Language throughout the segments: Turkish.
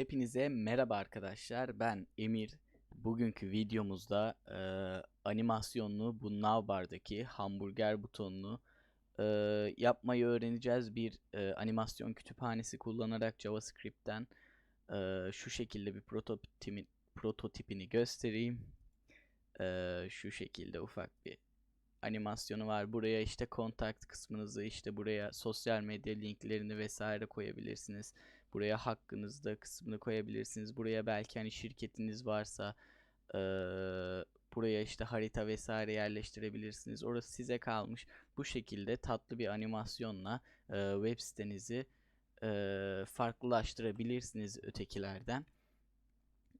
Hepinize merhaba arkadaşlar. Ben Emir. Bugünkü videomuzda e, animasyonlu bu navbardaki hamburger butonunu e, yapmayı öğreneceğiz. Bir e, animasyon kütüphanesi kullanarak JavaScript'ten e, şu şekilde bir prototipini, prototipini göstereyim. E, şu şekilde ufak bir animasyonu var. Buraya işte kontakt kısmınızı işte buraya sosyal medya linklerini vesaire koyabilirsiniz. Buraya hakkınızda kısmını koyabilirsiniz. Buraya belki hani şirketiniz varsa eee, buraya işte harita vesaire yerleştirebilirsiniz. Orası size kalmış. Bu şekilde tatlı bir animasyonla eee, web sitenizi eee, farklılaştırabilirsiniz ötekilerden.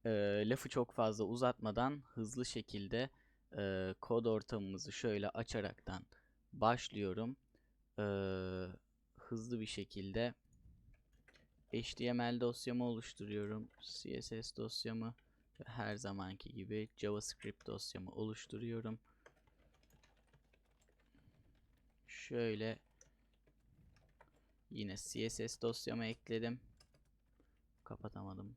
Eee, lafı çok fazla uzatmadan hızlı şekilde eee, kod ortamımızı şöyle açaraktan başlıyorum. Eee, hızlı bir şekilde HTML dosyamı oluşturuyorum. CSS dosyamı ve her zamanki gibi JavaScript dosyamı oluşturuyorum. Şöyle yine CSS dosyamı ekledim. Kapatamadım.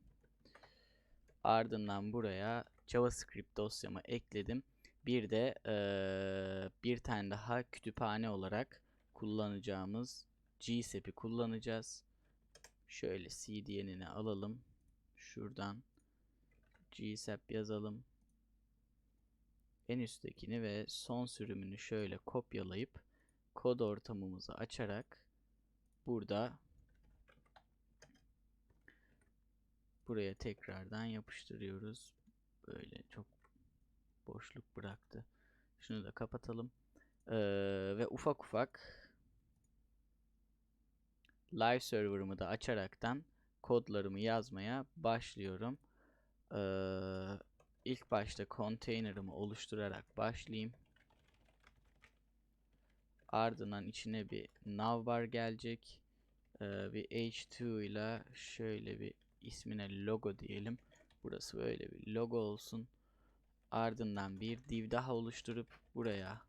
Ardından buraya JavaScript dosyamı ekledim. Bir de eee, bir tane daha kütüphane olarak kullanacağımız GSAP'i kullanacağız. Şöyle CDN'ini alalım. Şuradan GSAP yazalım. En üsttekini ve son sürümünü şöyle kopyalayıp kod ortamımızı açarak burada buraya tekrardan yapıştırıyoruz. Böyle çok boşluk bıraktı. Şunu da kapatalım. Ee, ve ufak ufak live server'ımı da açaraktan kodlarımı yazmaya başlıyorum. Ee, ilk başta container'ımı oluşturarak başlayayım. Ardından içine bir navbar gelecek. Ee, bir h2 ile şöyle bir ismine logo diyelim. Burası böyle bir logo olsun. Ardından bir div daha oluşturup buraya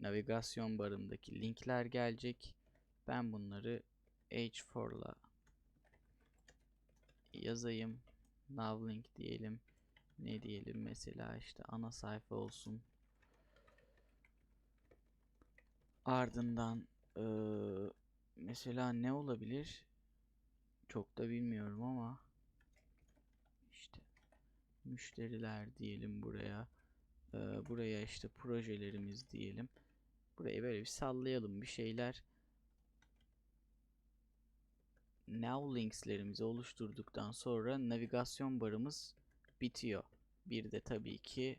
navigasyon barımdaki linkler gelecek. Ben bunları h4'la yazayım. Navlink diyelim. Ne diyelim mesela işte ana sayfa olsun. Ardından eee, mesela ne olabilir? Çok da bilmiyorum ama işte müşteriler diyelim buraya. Eee, buraya işte projelerimiz diyelim. Burayı böyle bir sallayalım bir şeyler. Now linkslerimizi oluşturduktan sonra navigasyon barımız bitiyor. Bir de tabii ki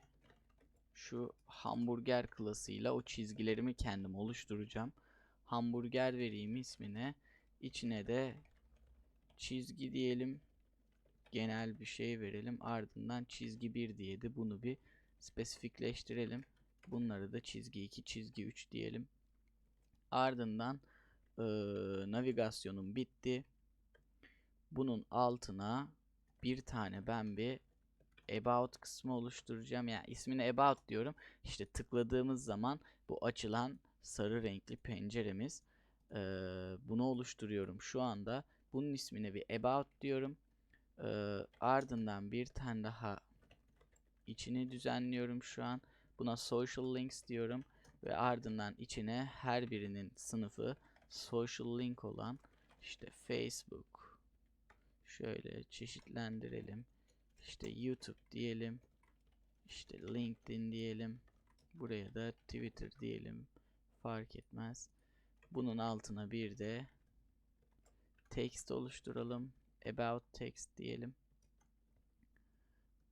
şu hamburger klasıyla o çizgilerimi kendim oluşturacağım. Hamburger vereyim ismine. İçine de çizgi diyelim. Genel bir şey verelim. Ardından çizgi 1 diye de bunu bir spesifikleştirelim. Bunları da çizgi 2, çizgi 3 diyelim. Ardından eee, navigasyonum bitti. Bunun altına bir tane ben bir about kısmı oluşturacağım. Yani ismini about diyorum. İşte tıkladığımız zaman bu açılan sarı renkli penceremiz. Eee, bunu oluşturuyorum şu anda. Bunun ismine bir about diyorum. Eee, ardından bir tane daha içini düzenliyorum şu an. Buna social links diyorum ve ardından içine her birinin sınıfı social link olan işte Facebook şöyle çeşitlendirelim. İşte YouTube diyelim. İşte LinkedIn diyelim. Buraya da Twitter diyelim. Fark etmez. Bunun altına bir de text oluşturalım. About text diyelim.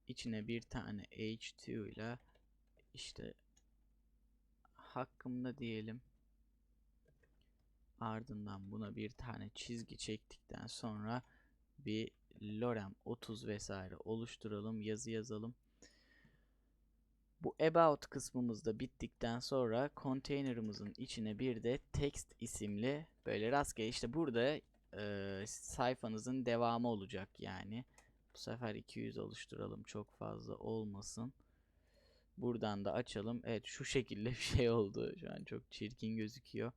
İçine bir tane h2 ile işte hakkımda diyelim. Ardından buna bir tane çizgi çektikten sonra bir lorem 30 vesaire oluşturalım, yazı yazalım. Bu about kısmımız da bittikten sonra container'ımızın içine bir de text isimli böyle rastgele işte burada e, sayfanızın devamı olacak yani. Bu sefer 200 oluşturalım çok fazla olmasın. Buradan da açalım. Evet şu şekilde bir şey oldu. Şu an çok çirkin gözüküyor.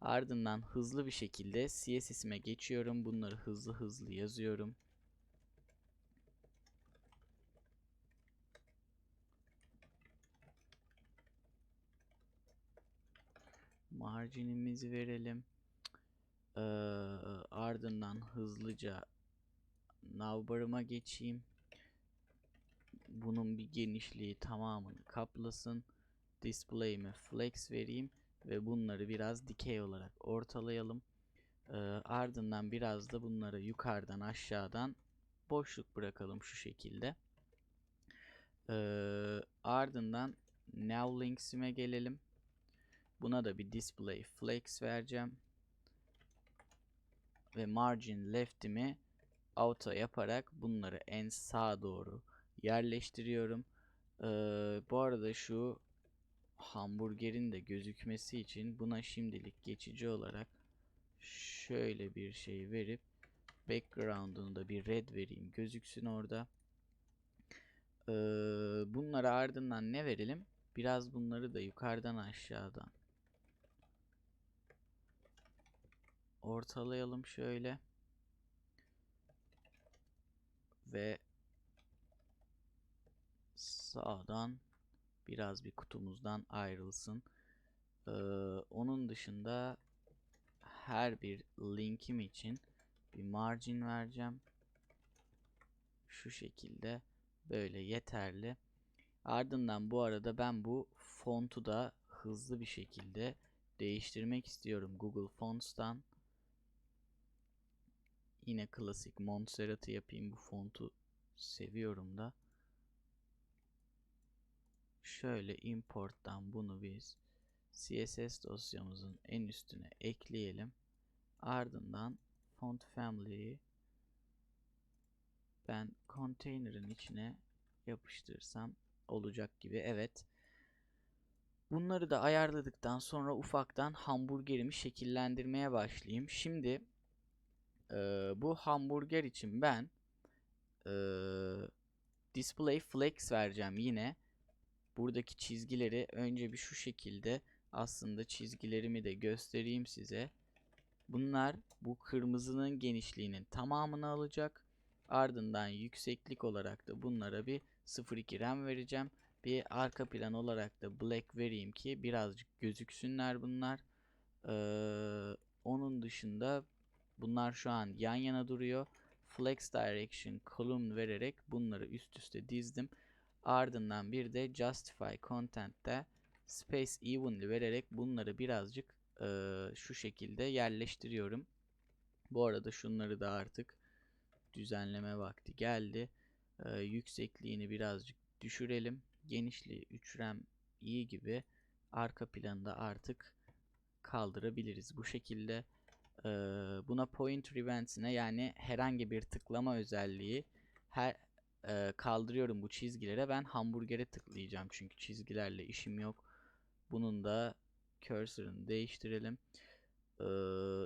Ardından hızlı bir şekilde CSS'ime geçiyorum. Bunları hızlı hızlı yazıyorum. Marginimizi verelim. Ee, ardından hızlıca navbarıma geçeyim. Bunun bir genişliği tamamını kaplasın. Display'ime flex vereyim ve bunları biraz dikey olarak ortalayalım. Ee, ardından biraz da bunları yukarıdan aşağıdan boşluk bırakalım şu şekilde. Ee, ardından now links'ime gelelim. Buna da bir display flex vereceğim. Ve margin left'imi auto yaparak bunları en sağa doğru yerleştiriyorum. Ee, bu arada şu hamburgerin de gözükmesi için buna şimdilik geçici olarak şöyle bir şey verip background'unu da bir red vereyim gözüksün orada. Ee, bunlara ardından ne verelim? Biraz bunları da yukarıdan aşağıdan ortalayalım şöyle. Ve sağdan biraz bir kutumuzdan ayrılsın. Ee, onun dışında her bir linkim için bir margin vereceğim. Şu şekilde böyle yeterli. Ardından bu arada ben bu fontu da hızlı bir şekilde değiştirmek istiyorum Google Fonts'tan. Yine klasik Montserrat'ı yapayım bu fontu seviyorum da. Şöyle import'tan bunu biz CSS dosyamızın en üstüne ekleyelim. Ardından font family'yi ben container'ın içine yapıştırsam olacak gibi. Evet. Bunları da ayarladıktan sonra ufaktan hamburgerimi şekillendirmeye başlayayım. Şimdi e, bu hamburger için ben e, display flex vereceğim yine. Buradaki çizgileri önce bir şu şekilde aslında çizgilerimi de göstereyim size. Bunlar bu kırmızının genişliğinin tamamını alacak. Ardından yükseklik olarak da bunlara bir 0.2 RAM vereceğim. Bir arka plan olarak da black vereyim ki birazcık gözüksünler bunlar. Ee, onun dışında bunlar şu an yan yana duruyor. Flex Direction column vererek bunları üst üste dizdim. Ardından bir de Justify Content'te Space Evenly vererek bunları birazcık e, şu şekilde yerleştiriyorum. Bu arada şunları da artık düzenleme vakti geldi. E, yüksekliğini birazcık düşürelim. Genişliği 3 RAM iyi gibi. Arka planı artık kaldırabiliriz. Bu şekilde e, buna point events'ine yani herhangi bir tıklama özelliği her e, kaldırıyorum bu çizgilere. Ben hamburgere tıklayacağım çünkü çizgilerle işim yok. Bunun da cursor'ını değiştirelim. Ee,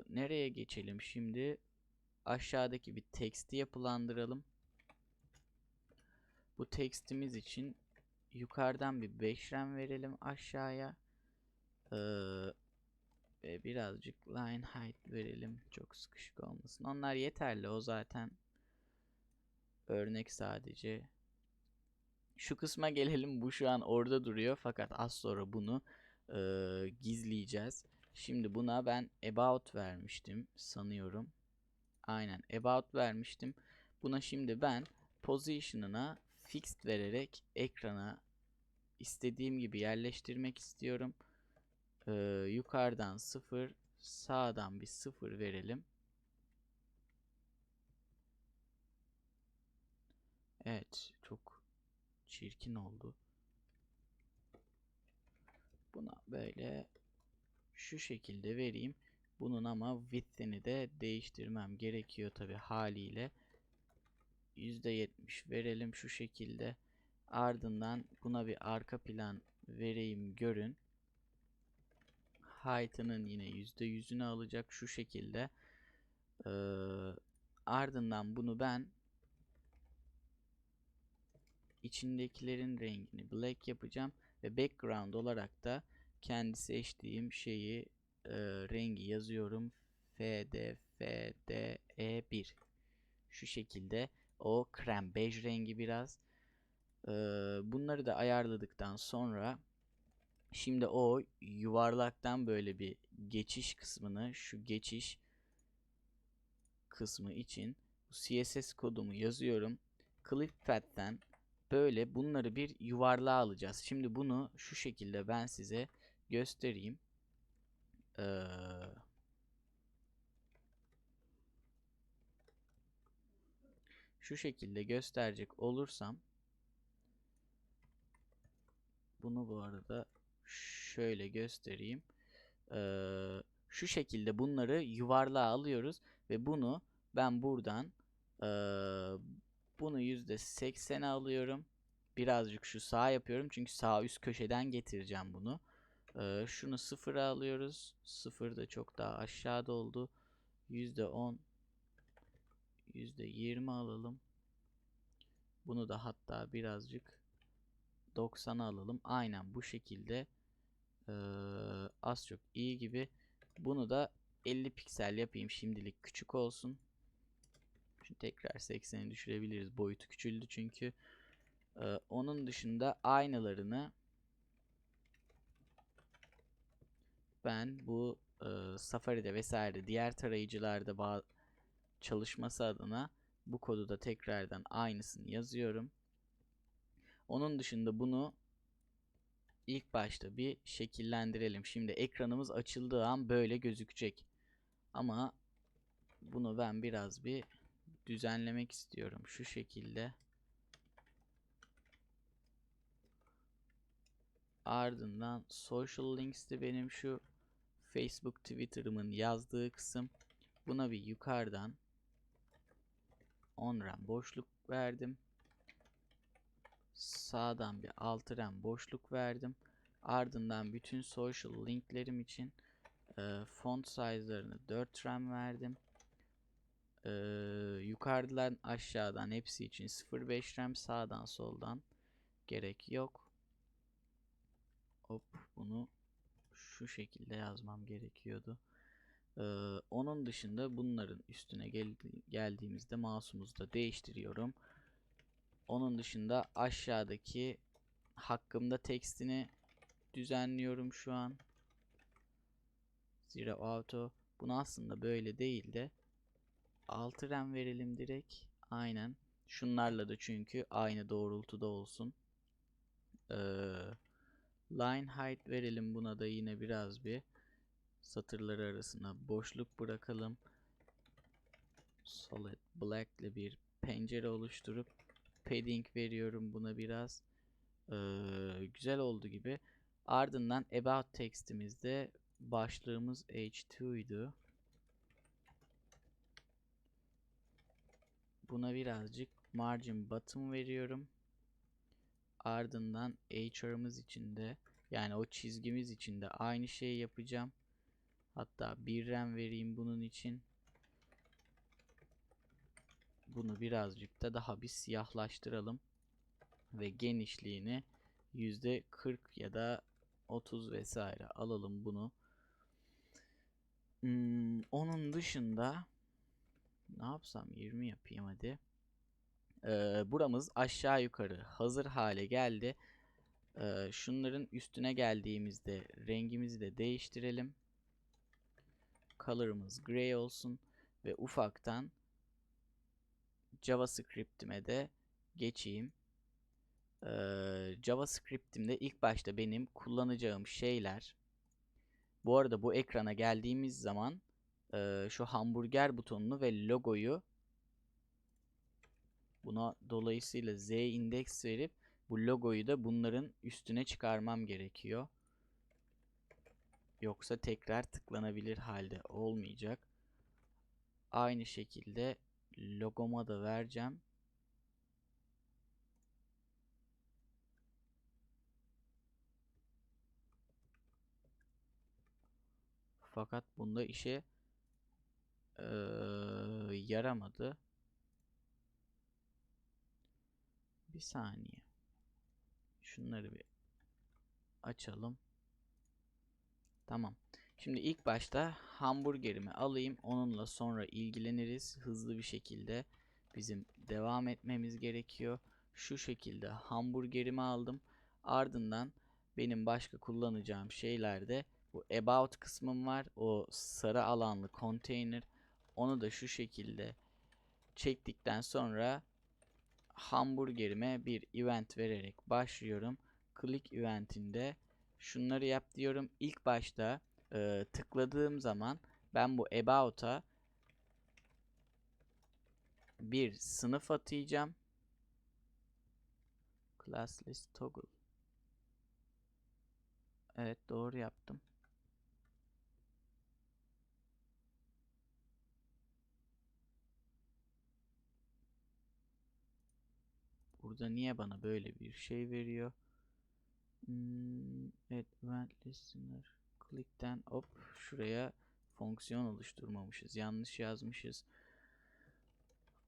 nereye geçelim şimdi? Aşağıdaki bir teksti yapılandıralım. Bu tekstimiz için yukarıdan bir 5 RAM verelim aşağıya. Ee, ve birazcık line height verelim. Çok sıkışık olmasın. Onlar yeterli. O zaten örnek sadece. Şu kısma gelelim. Bu şu an orada duruyor. Fakat az sonra bunu e, gizleyeceğiz. Şimdi buna ben about vermiştim sanıyorum. Aynen about vermiştim. Buna şimdi ben position'ına fixed vererek ekrana istediğim gibi yerleştirmek istiyorum. Ee, yukarıdan 0 sağdan bir 0 verelim. Evet çok çirkin oldu. Buna böyle şu şekilde vereyim. Bunun ama width'ini de değiştirmem gerekiyor tabi haliyle. %70 verelim şu şekilde. Ardından buna bir arka plan vereyim görün. Height'ının yine %100'ünü alacak şu şekilde. Ee, ardından bunu ben içindekilerin rengini black yapacağım ve background olarak da kendi seçtiğim şeyi e, rengi yazıyorum. FDFDE1 şu şekilde o krem bej rengi biraz. Ee, bunları da ayarladıktan sonra şimdi o yuvarlaktan böyle bir geçiş kısmını şu geçiş kısmı için CSS kodumu yazıyorum. ClipPad'den böyle bunları bir yuvarlığa alacağız. Şimdi bunu şu şekilde ben size göstereyim. Ee, şu şekilde gösterecek olursam bunu bu arada şöyle göstereyim. Ee, şu şekilde bunları yuvarlığa alıyoruz ve bunu ben buradan ee, bunu %80'e alıyorum. Birazcık şu sağ yapıyorum çünkü sağ üst köşeden getireceğim bunu. Ee, şunu sıfıra alıyoruz. Sıfır da çok daha aşağıda oldu. %10 %20 alalım. Bunu da hatta birazcık 90'a alalım. Aynen bu şekilde ee, az çok iyi gibi. Bunu da 50 piksel yapayım şimdilik küçük olsun. Şimdi tekrar 80'e düşürebiliriz. Boyutu küçüldü çünkü. Ee, onun dışında aynalarını ben bu e, Safari'de vesaire diğer tarayıcılarda çalışması adına bu kodu da tekrardan aynısını yazıyorum. Onun dışında bunu ilk başta bir şekillendirelim. Şimdi ekranımız açıldığı an böyle gözükecek. Ama bunu ben biraz bir düzenlemek istiyorum. Şu şekilde. Ardından social links'te benim şu Facebook Twitter'ımın yazdığı kısım. Buna bir yukarıdan 10 RAM boşluk verdim. Sağdan bir 6 RAM boşluk verdim. Ardından bütün social linklerim için e, font size'larını 4 RAM verdim. E, yukarıdan aşağıdan hepsi için 0.5 RAM sağdan soldan gerek yok. Hop bunu şu şekilde yazmam gerekiyordu. Ee, onun dışında bunların üstüne gel geldiğimizde mouse'umuzu da değiştiriyorum. Onun dışında aşağıdaki hakkımda tekstini düzenliyorum şu an. Zero auto. Bunu aslında böyle değil de 6 RAM verelim direkt. Aynen. Şunlarla da çünkü aynı doğrultuda olsun. Ee, line height verelim buna da yine biraz bir satırları arasına boşluk bırakalım. Solid black ile bir pencere oluşturup padding veriyorum buna biraz. Ee, güzel oldu gibi. Ardından about textimizde başlığımız h2 Buna birazcık margin bottom veriyorum. Ardından HR'ımız için de yani o çizgimiz için de aynı şeyi yapacağım. Hatta bir RAM vereyim bunun için. Bunu birazcık da daha bir siyahlaştıralım. Ve genişliğini %40 ya da 30 vesaire alalım bunu. Hmm, onun dışında ne yapsam 20 yapayım hadi. Ee, buramız aşağı yukarı hazır hale geldi. Ee, şunların üstüne geldiğimizde rengimizi de değiştirelim. Color'ımız gray olsun ve ufaktan JavaScript'ime de geçeyim. Ee, JavaScript'imde ilk başta benim kullanacağım şeyler bu arada bu ekrana geldiğimiz zaman e, şu hamburger butonunu ve logoyu buna dolayısıyla z indeks verip bu logoyu da bunların üstüne çıkarmam gerekiyor. Yoksa tekrar tıklanabilir halde olmayacak. Aynı şekilde logoma da vereceğim. Fakat bunda işe ee, yaramadı. Bir saniye. Şunları bir açalım. Tamam. Şimdi ilk başta hamburgerimi alayım. Onunla sonra ilgileniriz. Hızlı bir şekilde bizim devam etmemiz gerekiyor. Şu şekilde hamburgerimi aldım. Ardından benim başka kullanacağım şeylerde bu about kısmım var. O sarı alanlı container. Onu da şu şekilde çektikten sonra hamburgerime bir event vererek başlıyorum. Click eventinde şunları yap diyorum. İlk başta e, tıkladığım zaman ben bu about'a bir sınıf atayacağım. Class list toggle. Evet doğru yaptım. Burada niye bana böyle bir şey veriyor? Hmm, event listener. Click'ten hop şuraya fonksiyon oluşturmamışız. Yanlış yazmışız.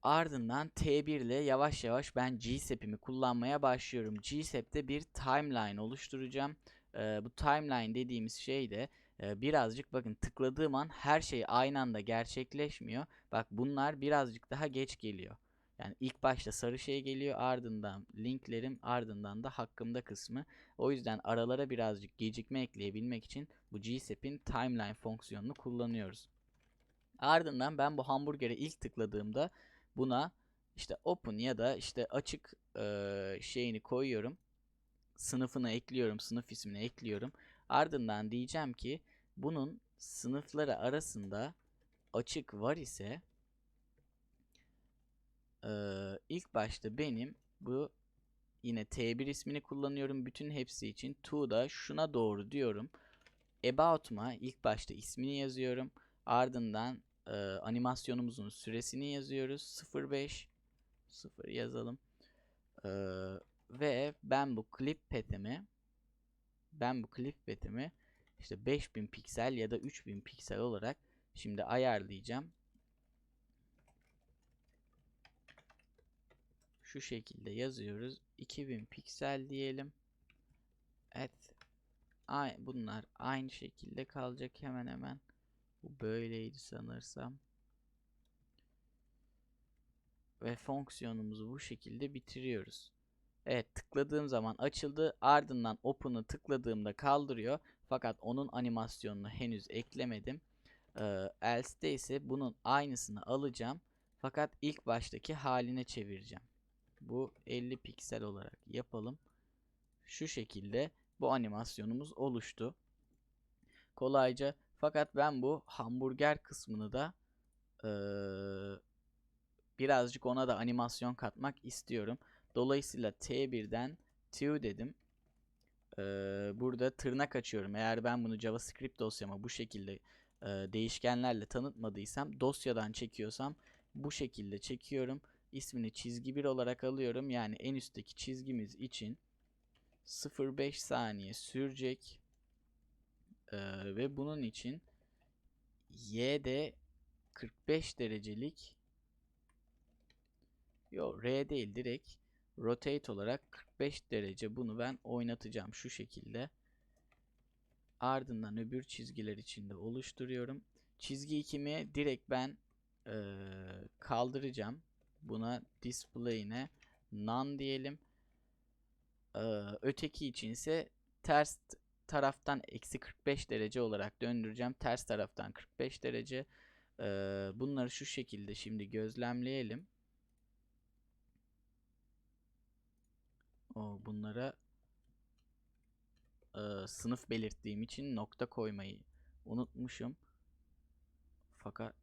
Ardından T1 ile yavaş yavaş ben GSAP'imi kullanmaya başlıyorum. GSAP'te bir timeline oluşturacağım. Ee, bu timeline dediğimiz şey de e, birazcık bakın tıkladığım an her şey aynı anda gerçekleşmiyor. Bak bunlar birazcık daha geç geliyor. Yani ilk başta sarı şey geliyor ardından linklerim ardından da hakkımda kısmı. O yüzden aralara birazcık gecikme ekleyebilmek için bu GSAP'in timeline fonksiyonunu kullanıyoruz. Ardından ben bu hamburgere ilk tıkladığımda buna işte open ya da işte açık e, şeyini koyuyorum. Sınıfını ekliyorum, sınıf ismini ekliyorum. Ardından diyeceğim ki bunun sınıfları arasında açık var ise ee, ilk başta benim bu yine T1 ismini kullanıyorum bütün hepsi için. To şuna doğru diyorum. About'ma ilk başta ismini yazıyorum. Ardından e, animasyonumuzun süresini yazıyoruz. 05 0 yazalım. Ee, ve ben bu clip petimi ben bu clip petimi işte 5000 piksel ya da 3000 piksel olarak şimdi ayarlayacağım. Şu şekilde yazıyoruz. 2000 piksel diyelim. Evet. Bunlar aynı şekilde kalacak hemen hemen. Bu böyleydi sanırsam. Ve fonksiyonumuzu bu şekilde bitiriyoruz. Evet tıkladığım zaman açıldı. Ardından open'ı tıkladığımda kaldırıyor. Fakat onun animasyonunu henüz eklemedim. Ee, else'de ise bunun aynısını alacağım. Fakat ilk baştaki haline çevireceğim. Bu 50 piksel olarak yapalım. Şu şekilde bu animasyonumuz oluştu. Kolayca. Fakat ben bu hamburger kısmını da ee, birazcık ona da animasyon katmak istiyorum. Dolayısıyla T1'den to dedim. Ee, burada tırnak açıyorum. Eğer ben bunu JavaScript dosyama bu şekilde e, değişkenlerle tanıtmadıysam dosyadan çekiyorsam bu şekilde çekiyorum ismini çizgi 1 olarak alıyorum. Yani en üstteki çizgimiz için 0.5 saniye sürecek. Ee, ve bunun için y'de 45 derecelik Yo R değil direkt rotate olarak 45 derece bunu ben oynatacağım şu şekilde. Ardından öbür çizgiler içinde oluşturuyorum. Çizgi 2'mi direkt ben e, kaldıracağım. Buna display'ine none diyelim. Ee, öteki için ise ters taraftan eksi 45 derece olarak döndüreceğim. Ters taraftan 45 derece. Ee, bunları şu şekilde şimdi gözlemleyelim. O bunlara e, sınıf belirttiğim için nokta koymayı unutmuşum. Fakat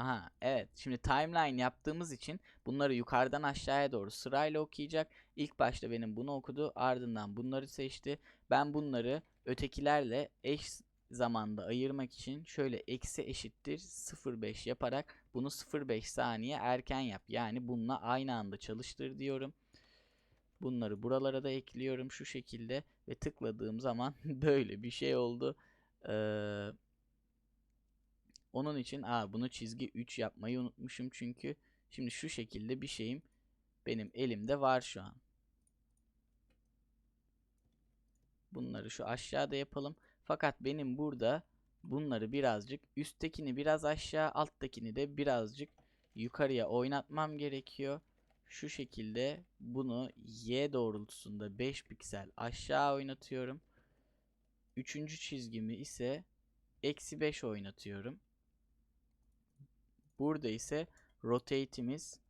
Aha evet şimdi timeline yaptığımız için bunları yukarıdan aşağıya doğru sırayla okuyacak. İlk başta benim bunu okudu ardından bunları seçti. Ben bunları ötekilerle eş zamanda ayırmak için şöyle eksi eşittir 0.5 yaparak bunu 0.5 saniye erken yap. Yani bununla aynı anda çalıştır diyorum. Bunları buralara da ekliyorum şu şekilde ve tıkladığım zaman böyle bir şey oldu. Ee, onun için aa, bunu çizgi 3 yapmayı unutmuşum çünkü. Şimdi şu şekilde bir şeyim benim elimde var şu an. Bunları şu aşağıda yapalım. Fakat benim burada bunları birazcık üsttekini biraz aşağı alttakini de birazcık yukarıya oynatmam gerekiyor. Şu şekilde bunu y doğrultusunda 5 piksel aşağı oynatıyorum. Üçüncü çizgimi ise eksi 5 oynatıyorum. Burada ise rotate'imiz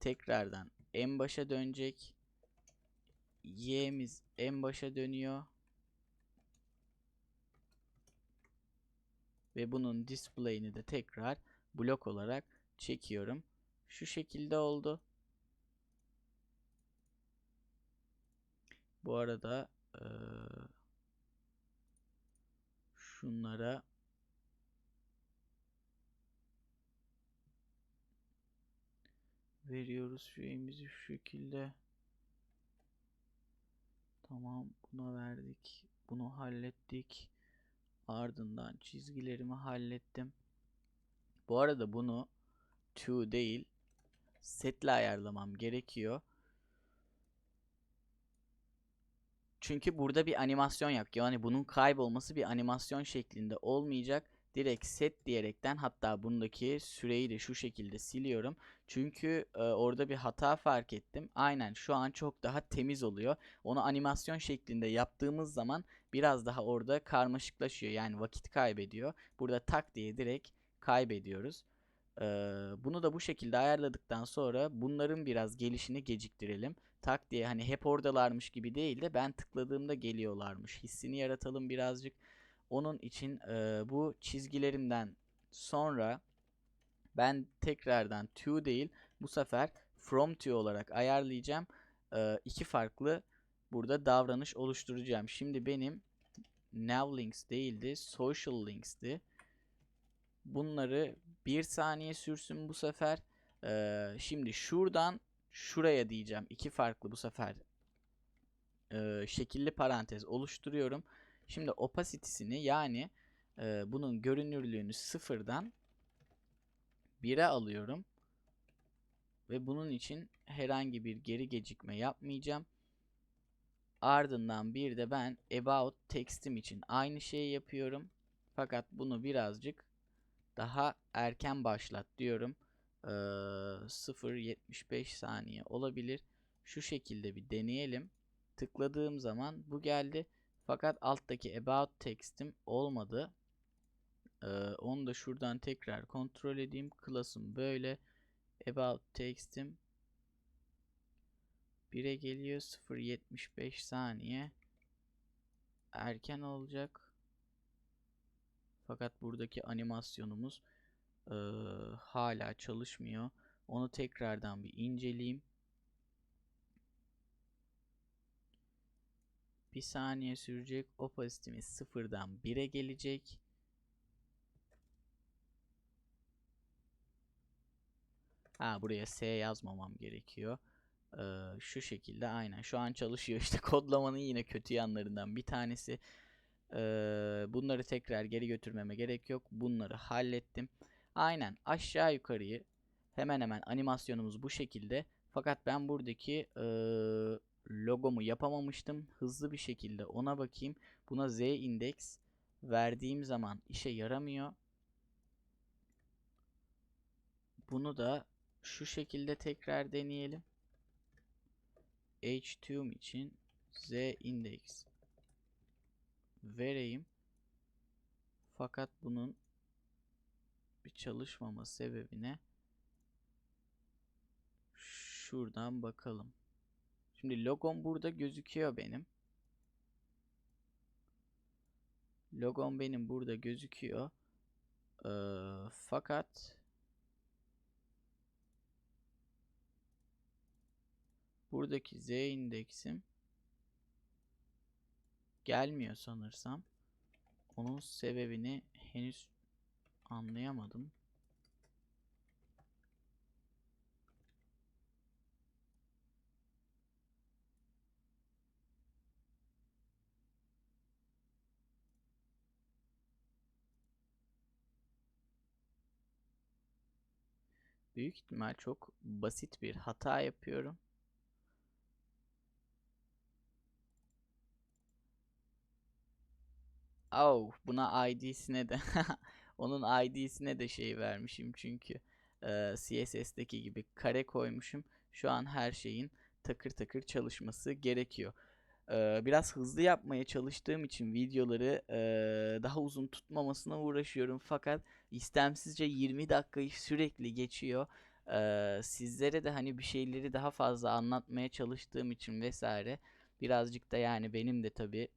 tekrardan en başa dönecek. Y'miz en başa dönüyor. Ve bunun display'ini de tekrar blok olarak çekiyorum. Şu şekilde oldu. Bu arada eee, şunlara veriyoruz şeyimizi şu şekilde. Tamam buna verdik. Bunu hallettik. Ardından çizgilerimi hallettim. Bu arada bunu to değil setle ayarlamam gerekiyor. Çünkü burada bir animasyon yok. Yani bunun kaybolması bir animasyon şeklinde olmayacak. Direkt set diyerekten hatta bundaki süreyi de şu şekilde siliyorum. Çünkü e, orada bir hata fark ettim. Aynen şu an çok daha temiz oluyor. Onu animasyon şeklinde yaptığımız zaman biraz daha orada karmaşıklaşıyor. Yani vakit kaybediyor. Burada tak diye direkt kaybediyoruz. Ee, bunu da bu şekilde ayarladıktan sonra bunların biraz gelişini geciktirelim. Tak diye hani hep oradalarmış gibi değil de ben tıkladığımda geliyorlarmış hissini yaratalım birazcık. Onun için e, bu çizgilerimden sonra ben tekrardan to değil bu sefer from to olarak ayarlayacağım. E, iki farklı burada davranış oluşturacağım. Şimdi benim nav links değildi social links'ti. Bunları bir saniye sürsün bu sefer. Ee, şimdi şuradan şuraya diyeceğim. İki farklı bu sefer e, şekilli parantez oluşturuyorum. Şimdi opacity'sini yani e, bunun görünürlüğünü sıfırdan 1'e alıyorum. Ve bunun için herhangi bir geri gecikme yapmayacağım. Ardından bir de ben about text'im için aynı şeyi yapıyorum. Fakat bunu birazcık daha erken başlat diyorum. Ee, 0.75 saniye olabilir. Şu şekilde bir deneyelim. Tıkladığım zaman bu geldi. Fakat alttaki about text'im olmadı. Ee, onu da şuradan tekrar kontrol edeyim. Class'ım böyle. About text'im 1'e geliyor. 0.75 saniye. Erken olacak. Fakat buradaki animasyonumuz e, hala çalışmıyor. Onu tekrardan bir inceleyeyim. Bir saniye sürecek. Opacity'miz sıfırdan 1'e gelecek. Ha buraya S yazmamam gerekiyor. Ee, şu şekilde aynen şu an çalışıyor işte kodlamanın yine kötü yanlarından bir tanesi. Ee, bunları tekrar geri götürmeme gerek yok. Bunları hallettim. Aynen aşağı yukarıyı hemen hemen animasyonumuz bu şekilde. Fakat ben buradaki e, logomu yapamamıştım. Hızlı bir şekilde ona bakayım. Buna z index verdiğim zaman işe yaramıyor. Bunu da şu şekilde tekrar deneyelim. h2 için z index vereyim. Fakat bunun bir çalışmama sebebine şuradan bakalım. Şimdi logom burada gözüküyor benim. Logom benim burada gözüküyor. Ee, fakat buradaki z indeksim gelmiyor sanırsam. Onun sebebini henüz anlayamadım. Büyük ihtimal çok basit bir hata yapıyorum. Oh, buna ID'sine de onun ID'sine de şey vermişim çünkü e, CSS'deki gibi kare koymuşum. Şu an her şeyin takır takır çalışması gerekiyor. Biraz hızlı yapmaya çalıştığım için videoları daha uzun tutmamasına uğraşıyorum fakat istemsizce 20 dakikayı sürekli geçiyor. Sizlere de hani bir şeyleri daha fazla anlatmaya çalıştığım için vesaire birazcık da yani benim de tabii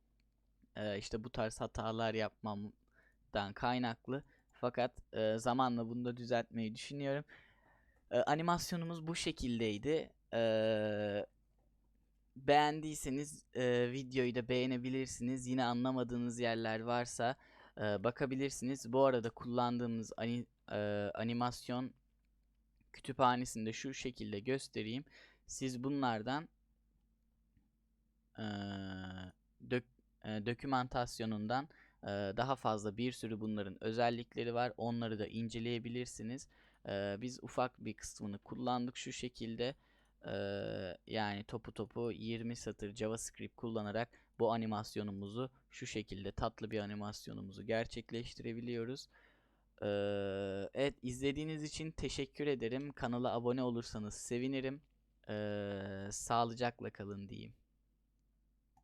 e, işte bu tarz hatalar yapmamdan kaynaklı. Fakat zamanla bunu da düzeltmeyi düşünüyorum. Animasyonumuz bu şekildeydi. Beğendiyseniz e, videoyu da beğenebilirsiniz. Yine anlamadığınız yerler varsa e, bakabilirsiniz. Bu arada kullandığımız ani- e, animasyon kütüphanesini de şu şekilde göstereyim. Siz bunlardan e, dök- e, dokümantasyonundan e, daha fazla bir sürü bunların özellikleri var. Onları da inceleyebilirsiniz. E, biz ufak bir kısmını kullandık şu şekilde. Yani topu topu 20 satır JavaScript kullanarak bu animasyonumuzu şu şekilde tatlı bir animasyonumuzu gerçekleştirebiliyoruz. Evet izlediğiniz için teşekkür ederim. Kanala abone olursanız sevinirim. Sağlıcakla kalın diyeyim.